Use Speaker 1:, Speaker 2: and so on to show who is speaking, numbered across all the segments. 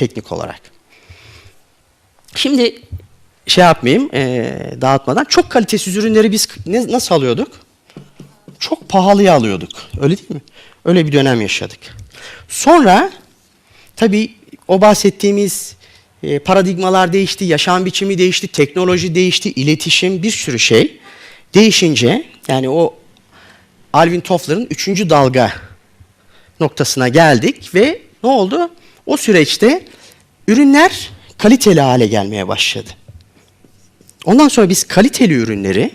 Speaker 1: teknik olarak. Şimdi şey yapmayayım eee, dağıtmadan çok kalitesiz ürünleri biz ne, nasıl alıyorduk? Çok pahalıya alıyorduk. Öyle değil mi? Öyle bir dönem yaşadık. Sonra tabii o bahsettiğimiz e, paradigmalar değişti, yaşam biçimi değişti, teknoloji değişti, iletişim bir sürü şey değişince yani o Alvin Toffler'ın üçüncü dalga noktasına geldik ve ne oldu? O süreçte ürünler kaliteli hale gelmeye başladı. Ondan sonra biz kaliteli ürünleri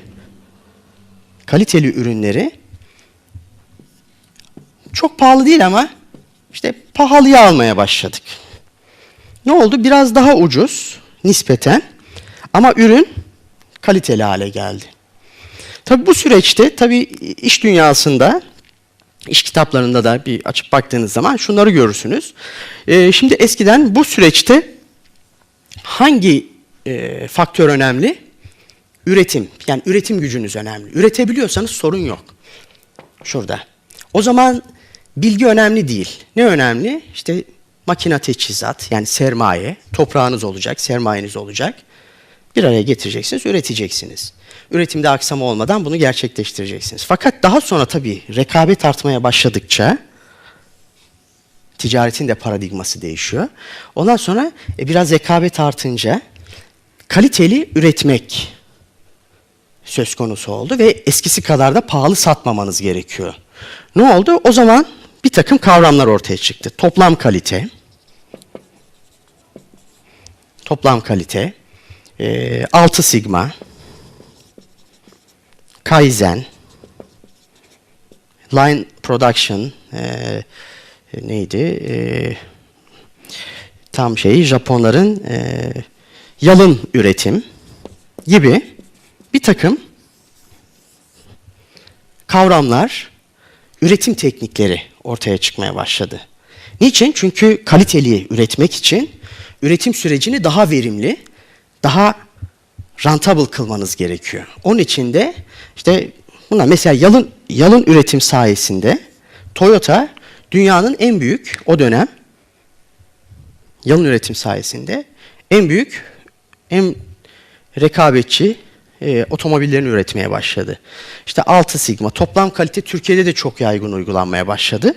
Speaker 1: kaliteli ürünleri çok pahalı değil ama işte pahalıya almaya başladık. Ne oldu? Biraz daha ucuz nispeten ama ürün kaliteli hale geldi. Tabii bu süreçte tabii iş dünyasında iş kitaplarında da bir açıp baktığınız zaman şunları görürsünüz. Ee, şimdi eskiden bu süreçte hangi e, faktör önemli? Üretim. Yani üretim gücünüz önemli. Üretebiliyorsanız sorun yok. Şurada. O zaman bilgi önemli değil. Ne önemli? İşte makine teçhizat yani sermaye, toprağınız olacak, sermayeniz olacak. Bir araya getireceksiniz, üreteceksiniz. Üretimde aksama olmadan bunu gerçekleştireceksiniz. Fakat daha sonra tabii rekabet artmaya başladıkça ticaretin de paradigması değişiyor. Ondan sonra e, biraz rekabet artınca kaliteli üretmek söz konusu oldu ve eskisi kadar da pahalı satmamanız gerekiyor. Ne oldu? O zaman bir takım kavramlar ortaya çıktı. Toplam kalite, toplam kalite, e, 6 sigma, kaizen, line production, e, neydi? E, tam şeyi Japonların e, yalın üretim gibi bir takım kavramlar, üretim teknikleri ortaya çıkmaya başladı. Niçin? Çünkü kaliteli üretmek için üretim sürecini daha verimli, daha rentable kılmanız gerekiyor. Onun için de işte buna mesela yalın yalın üretim sayesinde Toyota dünyanın en büyük o dönem yalın üretim sayesinde en büyük en rekabetçi e, otomobillerini üretmeye başladı. İşte 6 sigma toplam kalite Türkiye'de de çok yaygın uygulanmaya başladı.